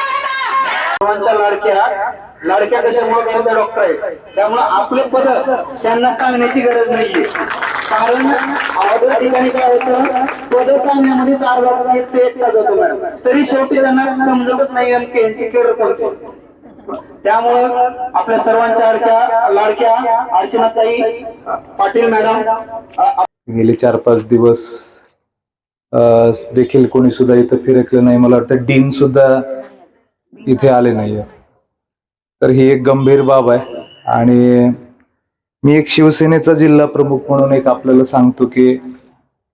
सर्वांच्या लाडक्या लाडक्या कशामुळे करता डॉक्टर आहे त्यामुळे आपले पद त्यांना सांगण्याची गरज नाहीये. कारण अगोदर ठिकाणी काय होतं? पद सांगण्यामध्येच अर्धा तास ते एक जातो मॅडम. तरी शेवटी त्यांना समजतच नाही नेमकी यांची केड करतो त्यामुळं आपल्या सर्वांच्या अडक्या लाडक्या अर्चनाताई पाटील मॅडम गेले चार पाच दिवस देखील कोणी सुद्धा इथं फिरकलं नाही. मला वाटतं डीन सुद्धा इथे आले नाहीये. तर ही एक गंभीर बाब आहे. आणि मी एक शिवसेनेचा जिल्हा प्रमुख म्हणून एक आपल्याला सांगतो की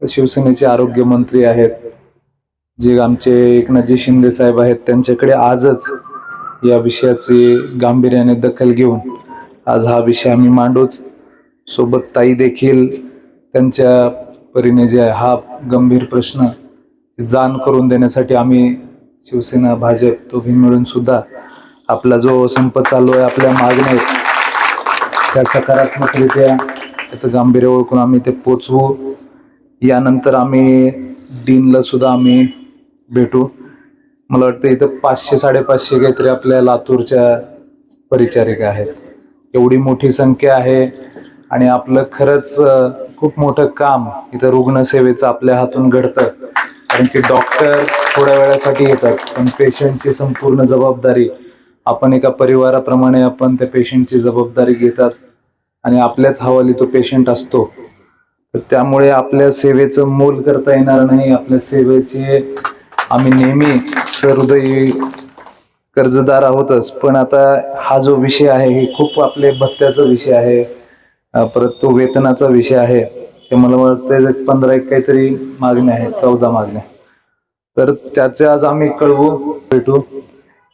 शिवसेनेचे आरोग्य मंत्री आहेत. जे आमचे एकनाथजी शिंदे साहेब आहेत त्यांच्याकडे आजच या विषयाची गांभीर्याने दखल घेऊन आज हा विषय आम्ही मांडूच. सोबत ताई देखील त्यांच्या परीने जे आहे हा गंभीर प्रश्न जाण करून देण्यासाठी आम्ही शिवसेना भाजप दोघी मिळून सुद्धा आपला जो संप चालू आहे आपल्या मागण्या आहेत त्या सकारात्मकरित्या त्याचं गांभीर्य ओळखून आम्ही ते पोचवू. यानंतर आम्ही डीनला सुद्धा आम्ही भेटू. मला वाटतं इथं पाचशे साडेपाचशे काहीतरी आपल्या लातूरच्या परिचारिका आहेत. एवढी मोठी संख्या आहे आणि आपलं खरंच खूप मोठं काम इथं रुग्णसेवेचं आपल्या हातून घडतं. कारण की डॉक्टर थोड्या वेळासाठी येतात पण पेशंटची संपूर्ण जबाबदारी आपण एका परिवाराप्रमाणे आपण त्या पेशंटची जबाबदारी घेतात आणि आपल्याच हवाली तो पेशंट असतो. तर त्यामुळे आपल्या सेवेचं मोल करता येणार नाही आपल्या सेवेचे आम्ही नेहमी सहृदयी कर्जदार आहोतच पण आता हा जो विषय आहे हे खूप आपले भत्त्याचा विषय आहे परत तो वेतनाचा विषय आहे ते मला वाटतं पंधरा एक काहीतरी मागण्या आहेत चौदा मागण्या. तर त्याचे आज आम्ही कळवू भेटू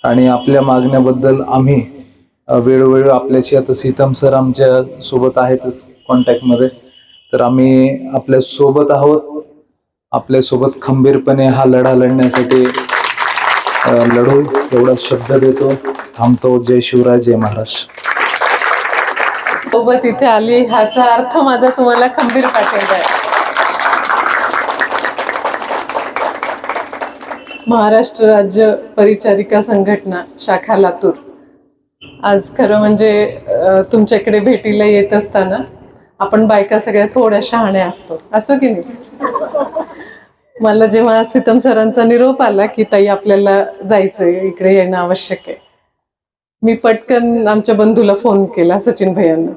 आणि आपल्या मागण्याबद्दल आम्ही वेळोवेळी आपल्याशी आता सीतम सर आमच्यासोबत आहेतच कॉन्टॅक्टमध्ये तर आम्ही आपल्यासोबत आहोत आपल्यासोबत खंबीरपणे हा लढा लढण्यासाठी लढू एवढा शब्द देतो. थांबतो. जय शिवराय जय महाराष्ट्र सोबत इथे आली. ह्याचा अर्थ माझा तुम्हाला खंबीर पाठवला आहे. महाराष्ट्र राज्य परिचारिका संघटना शाखा लातूर. आज खरं म्हणजे तुमच्याकडे भेटीला येत असताना आपण बायका सगळ्या थोड्या शहाण्या असतो. असतो की नाही? मला जेव्हा सीतम सरांचा निरोप आला की ताई आपल्याला जायचंय इकडे येणं आवश्यक आहे मी पटकन आमच्या बंधूला फोन केला सचिन भैयांना.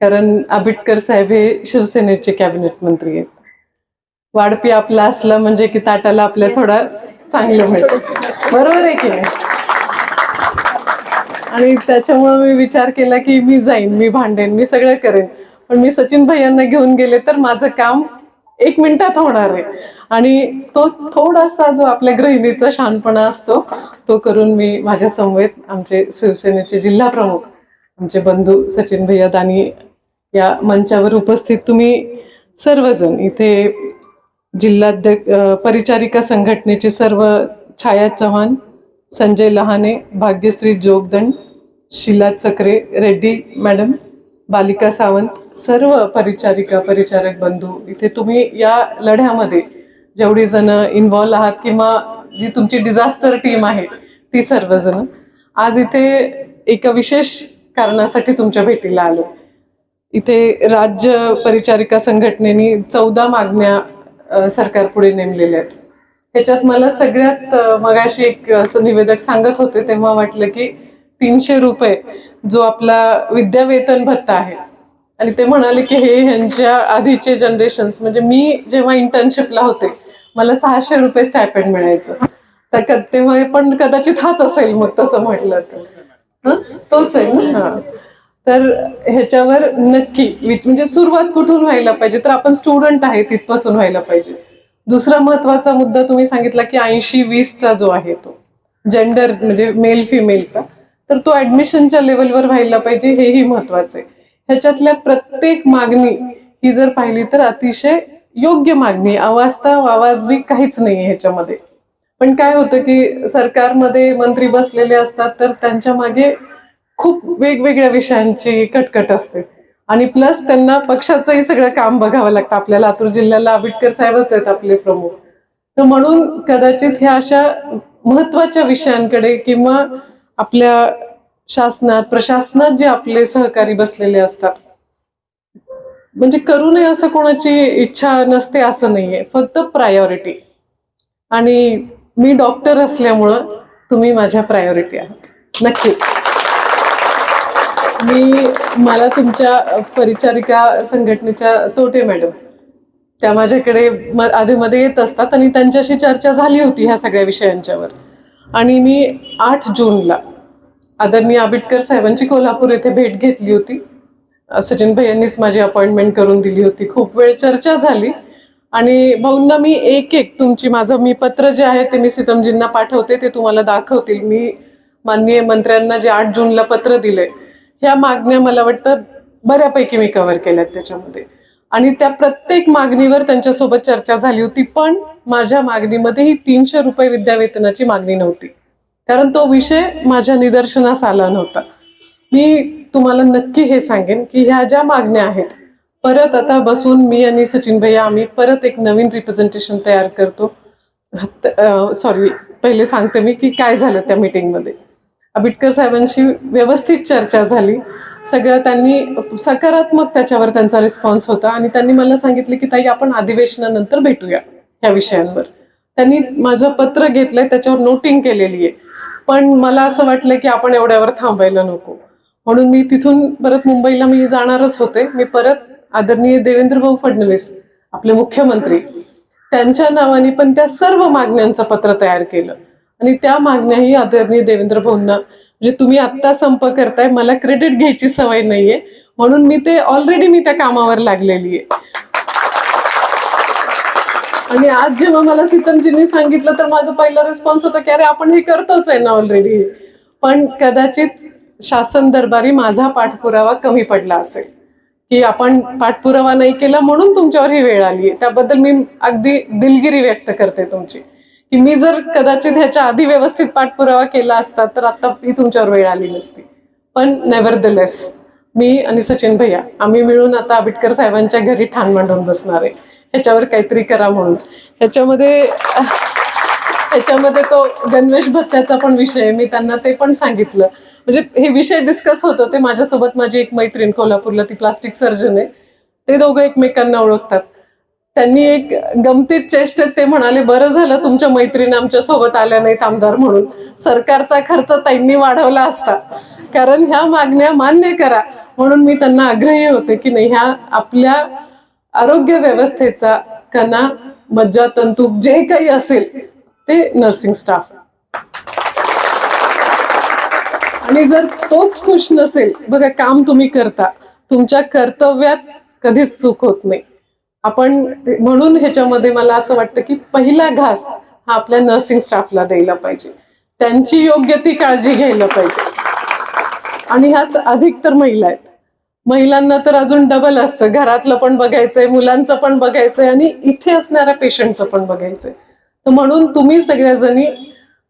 कारण आबिटकर साहेब हे शिवसेनेचे कॅबिनेट मंत्री आहेत. वाढपी आपला असला म्हणजे की ताटाला आपल्या थोडा चांगलं व्हायचं बरोबर आहे की नाही? आणि त्याच्यामुळे मी विचार केला की मी जाईन मी भांडेन मी सगळं करेन. पण मी सचिन भैयांना घेऊन गेले तर माझं काम एक मिनिटात होणार आहे. आणि तो थोडासा जो आपल्या गृहिणीचा शहाणपणा असतो तो करून मी माझ्या समवेत आमचे शिवसेनेचे जिल्हा प्रमुख आमचे बंधू सचिन भैया दानी या मंचावर उपस्थित तुम्ही सर्वजण इथे जिल्हाध्यक्ष परिचारिका संघटनेचे सर्व छाया चव्हाण संजय लहाने भाग्यश्री जोगदंड शिला चक्रे रेड्डी मॅडम बालिका सावंत सर्व परिचारिका परिचारक बंधू इथे तुम्ही या लढ्यामध्ये जेवढी जण इन्व्हॉल्व आहात किंवा जी तुमची डिझास्टर टीम आहे ती सर्वजण आज इथे एका विशेष कारणासाठी तुमच्या भेटीला आलो. इथे राज्य परिचारिका संघटनेने चौदा मागण्या सरकारपुढे नेमलेल्या आहेत. ह्याच्यात मला सगळ्यात मगाशी एक असं निवेदक सांगत होते तेव्हा वाटलं की तीनशे रुपये जो आपला विद्यावेतन भत्ता आहे. आणि ते म्हणाले की हे ह्यांच्या आधीचे जनरेशन्स म्हणजे मी जेव्हा इंटर्नशिपला होते मला सहाशे रुपये स्टायपेंड मिळायचं. तर तेव्हा पण कदाचित हाच असेल मग तसं म्हटलं तर. तोच आहे ना? तर ह्याच्यावर नक्की विच- म्हणजे सुरुवात कुठून व्हायला पाहिजे? तर आपण स्टुडंट आहे तिथपासून व्हायला पाहिजे. दुसरा महत्त्वाचा मुद्दा तुम्ही सांगितला की ऐंशी वीसचा जो आहे तो. जेंडर म्हणजे मेल फिमेलचा तर तो ऍडमिशनच्या लेवलवर व्हायला पाहिजे हेही महत्वाचं आहे. ह्याच्यातल्या प्रत्येक मागणी ही जर पाहिली तर अतिशय योग्य मागणी अवास्ता वावाजवी काहीच नाही ह्याच्यामध्ये. पण काय होतं की सरकारमध्ये मंत्री बसलेले असतात तर त्यांच्या मागे खूप वेगवेगळ्या विषयांची कटकट असते. आणि प्लस त्यांना पक्षाचंही सगळं काम बघावं लागतं. आपल्या लातूर जिल्ह्याला आंबेडकर साहेबच आहेत आपले प्रमुख. तर म्हणून कदाचित ह्या अशा महत्त्वाच्या विषयांकडे किंवा आपल्या शासनात प्रशासनात जे आपले सहकारी बसलेले असतात. म्हणजे करू नये असं कोणाची इच्छा नसते असं नाहीये. फक्त प्रायोरिटी आणि मी डॉक्टर असल्यामुळं तुम्ही माझ्या प्रायोरिटी आहात. नक्कीच. मी मला तुमच्या परिचारिका संघटनेच्या तोटे मॅडम. त्या माझ्याकडे म- आधीमध्ये येत असतात आणि त्यांच्याशी चर्चा झाली होती ह्या सगळ्या विषयांच्यावर. आणि मी आठ जूनला आदरणीय आंबेडकर साहेबांची कोल्हापूर येथे भेट घेतली होती. सचिन भैयांनीच माझी अपॉइंटमेंट करून दिली होती. खूप वेळ चर्चा झाली. आणि भाऊंना मी एक एक तुमची माझं मी पत्र जे आहे ते मी सीतमजींना पाठवते ते तुम्हाला दाखवतील. मी माननीय मंत्र्यांना जे आठ जूनला पत्र दिले ह्या मागण्या मला वाटतं बऱ्यापैकी मी कव्हर केल्यात त्याच्यामध्ये. आणि त्या प्रत्येक मागणीवर त्यांच्यासोबत चर्चा झाली होती पण माझ्या मागणीमध्ये ही तीनशे रुपये विद्यावेतनाची मागणी नव्हती. कारण तो विषय माझ्या निदर्शनास आला नव्हता. मी तुम्हाला नक्की हे सांगेन की ह्या ज्या मागण्या आहेत परत आता बसून मी आणि सचिन भैया आम्ही परत एक नवीन रिप्रेझेंटेशन तयार करतो. सॉरी पहिले सांगते मी की काय झालं त्या मिटिंगमध्ये आबिटकर साहेबांशी व्यवस्थित चर्चा झाली. सगळं त्यांनी सकारात्मक त्याच्यावर त्यांचा रिस्पॉन्स होता. आणि त्यांनी मला सांगितले की ताई आपण अधिवेशनानंतर भेटूया ह्या विषयांवर. त्यांनी माझं पत्र घेतलंय त्याच्यावर नोटिंग केलेली आहे. पण मला असं वाटलं की आपण एवढ्यावर थांबायला नको. म्हणून मी तिथून परत मुंबईला मी जाणारच होते. मी परत आदरणीय देवेंद्र भाऊ फडणवीस आपले मुख्यमंत्री त्यांच्या नावाने पण त्या सर्व मागण्यांचं पत्र तयार केलं. आणि त्या मागण्याही आदरणीय देवेंद्र भाऊंना म्हणजे तुम्ही आत्ता संप करताय मला क्रेडिट घ्यायची सवय नाहीये. म्हणून मी ते ऑलरेडी मी त्या कामावर लागलेली आहे. आणि आज जेव्हा मला सीतमजींनी सांगितलं तर माझा पहिला रिस्पॉन्स होता की अरे आपण हे करतोच आहे ना ऑलरेडी पण कदाचित शासन दरबारी माझा पाठपुरावा कमी पडला असेल. की आपण पाठपुरावा नाही केला म्हणून तुमच्यावर ही वेळ आली आहे. त्याबद्दल मी अगदी दिलगिरी व्यक्त करते तुमची. की मी जर कदाचित ह्याच्या आधी व्यवस्थित पाठपुरावा केला असता तर आता ही तुमच्यावर वेळ आली नसती. पण नेव्हर द लेस मी आणि सचिन भैया आम्ही मिळून आता आंबेडकर साहेबांच्या घरी ठाण मांडून बसणार आहे. ह्याच्यावर काहीतरी करा म्हणून. ह्याच्यामध्ये ह्याच्यामध्ये तो गणवेश भत्त्याचा पण विषय मी त्यांना ते पण सांगितलं. म्हणजे हे विषय डिस्कस होत होते. माझ्यासोबत माझी एक मैत्रीण कोल्हापूरला ती प्लास्टिक सर्जन आहे. ते दोघं एकमेकांना ओळखतात. त्यांनी एक गमतीत चेष्टेत ते म्हणाले बरं झालं तुमच्या मैत्रीण आमच्यासोबत आल्या नाहीत आमदार म्हणून. सरकारचा खर्च त्यांनी वाढवला असता. कारण ह्या मागण्या मान्य करा. म्हणून मी त्यांना आग्रही होते की नाही ह्या आपल्या आरोग्य व्यवस्थेचा कणा मज्जातंतू जे काही असेल ते नर्सिंग स्टाफ आणि जर तोच खुश नसेल बघा काम तुम्ही करता. तुमच्या कर्तव्यात कधीच चूक होत नाही. आपण म्हणून ह्याच्यामध्ये मला असं वाटतं की पहिला घास हा आपल्या नर्सिंग स्टाफला द्यायला पाहिजे. त्यांची योग्य ती काळजी घ्यायला पाहिजे. आणि ह्यात अधिक तर महिला आहेत. महिलांना तर अजून डबल असतं. घरातलं पण बघायचंय मुलांचं पण बघायचंय आणि इथे असणाऱ्या पेशंटचं पण बघायचंय. तर म्हणून तुम्ही सगळ्याजणी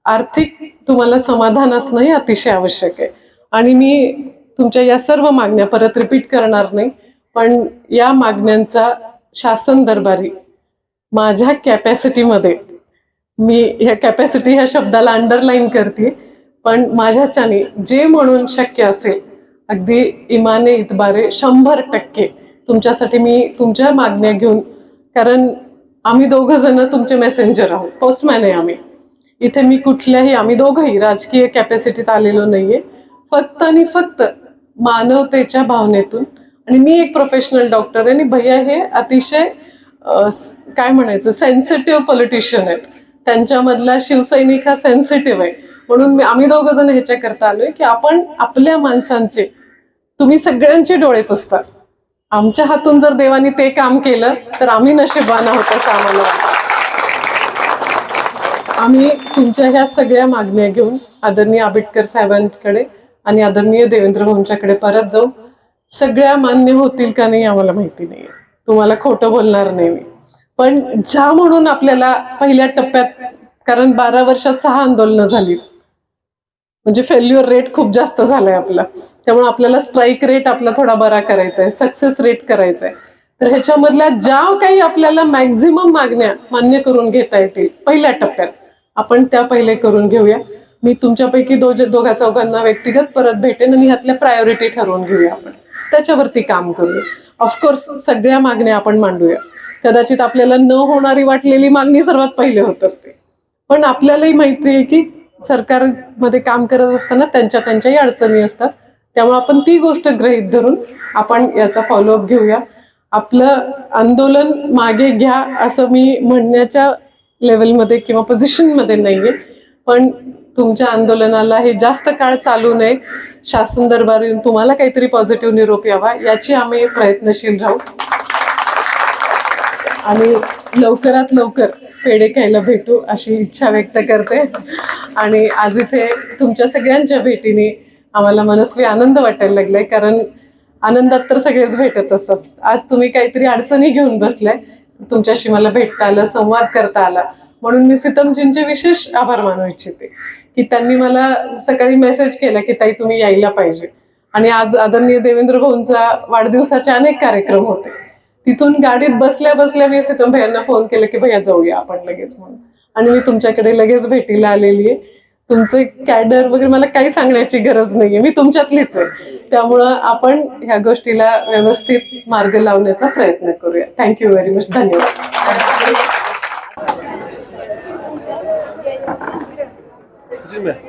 आर्थिक तुम्हाला समाधान असणं हे अतिशय आवश्यक आहे. आणि मी तुमच्या या सर्व मागण्या परत रिपीट करणार नाही. पण या मागण्यांचा शासन दरबारी माझ्या कॅपॅसिटीमध्ये मी ह्या कॅपॅसिटी ह्या शब्दाला अंडरलाईन करते. पण माझ्याच्याने जे म्हणून शक्य असेल अगदी इमाने इतबारे शंभर टक्के तुमच्यासाठी मी तुमच्या मागण्या घेऊन कारण आम्ही दोघं जण तुमचे मेसेंजर आहोत पोस्टमॅन आहे आम्ही. इथे मी कुठल्याही आम्ही दोघंही राजकीय कॅपॅसिटीत आलेलो नाहीये. फक्त आणि फक्त मानवतेच्या भावनेतून आणि मी एक प्रोफेशनल डॉक्टर आहे आणि भैया हे अतिशय काय म्हणायचं सेन्सिटिव्ह पॉलिटिशियन आहेत. त्यांच्यामधला शिवसैनिक हा सेन्सिटिव्ह आहे. म्हणून मी आम्ही दोघं जण ह्याच्याकरता आलोय की आपण आपल्या माणसांचे तुम्ही सगळ्यांचे डोळे पुसता. आमच्या हातून जर देवानी ते काम केलं तर आम्ही नशिबान आहोत असं आम्हाला वाटतं. आम्ही तुमच्या ह्या सगळ्या मागण्या घेऊन आदरणीय आंबेडकर साहेबांकडे आणि आदरणीय देवेंद्र भाऊंच्याकडे परत जाऊ. सगळ्या मान्य होतील का नाही आम्हाला माहिती नाही तुम्हाला खोटं बोलणार नाही मी. पण ज्या म्हणून आपल्याला पहिल्या टप्प्यात कारण बारा वर्षात सहा आंदोलनं झाली म्हणजे फेल्युअर रेट खूप जास्त झालाय आपला. त्यामुळे आपल्याला स्ट्राईक रेट आपला थोडा बरा करायचा आहे सक्सेस रेट करायचा आहे तर ह्याच्यामधल्या ज्या काही आपल्याला मॅक्झिमम मागण्या मान्य करून घेता येतील पहिल्या टप्प्यात आपण त्या पहिले करून घेऊया. मी तुमच्यापैकी दो दोघा चौघांना व्यक्तिगत परत भेटेन आणि ह्यातल्या प्रायोरिटी ठरवून घेऊया आपण. त्याच्यावरती काम करूया ऑफकोर्स सगळ्या मागण्या आपण मांडूया. कदाचित आपल्याला न होणारी वाटलेली मागणी सर्वात पहिले होत असते. पण आपल्यालाही माहिती आहे की सरकारमध्ये काम करत असताना त्यांच्या त्यांच्याही अडचणी असतात. त्यामुळे आपण ती गोष्ट गृहीत धरून आपण याचा फॉलोअप घेऊया. आपलं आंदोलन मागे घ्या असं मी म्हणण्याच्या लेवलमध्ये किंवा पोझिशनमध्ये नाहीये. पण तुमच्या आंदोलनाला हे जास्त काळ चालू नये. शासन दरबार येऊन तुम्हाला काहीतरी पॉझिटिव्ह निरोप यावा याची आम्ही प्रयत्नशील राहू. आणि लवकरात लवकर पेढे खायला भेटू अशी इच्छा व्यक्त करते. आणि आज इथे तुमच्या सगळ्यांच्या भेटीने आम्हाला मनस्वी आनंद वाटायला लागलाय कारण आनंदात तर सगळेच भेटत असतात. आज तुम्ही काहीतरी अडचणी घेऊन बसलाय तुमच्याशी मला भेटता आलं संवाद करता आला. म्हणून मी सीतमजींचे विशेष आभार मानू इच्छिते की त्यांनी मला सकाळी मेसेज केला की ताई तुम्ही यायला पाहिजे. आणि आज आदरणीय देवेंद्र भाऊंचा वाढदिवसाचे अनेक कार्यक्रम होते. तिथून गाडीत बसल्या बसल्या मी सीतम भैयांना फोन केला की भैया जाऊया आपण लगेच म्हणून. आणि मी तुमच्याकडे लगेच भेटीला आलेली आहे. तुमचे कॅडर वगैरे मला काही सांगण्याची गरज नाहीये. मी तुमच्यातलीच आहे. त्यामुळं आपण ह्या गोष्टीला व्यवस्थित मार्ग लावण्याचा प्रयत्न करूया. थँक्यू व्हेरी मच धन्यवाद. एक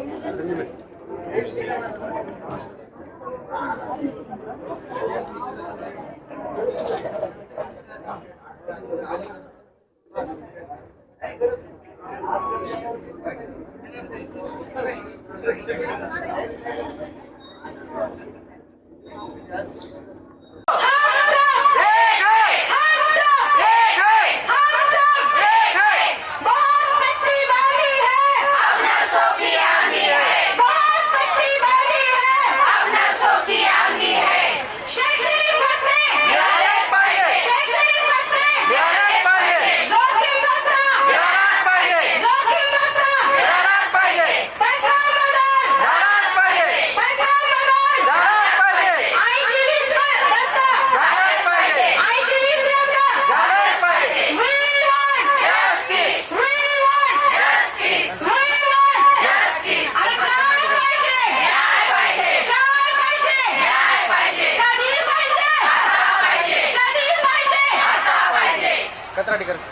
கட்டிக்கிறது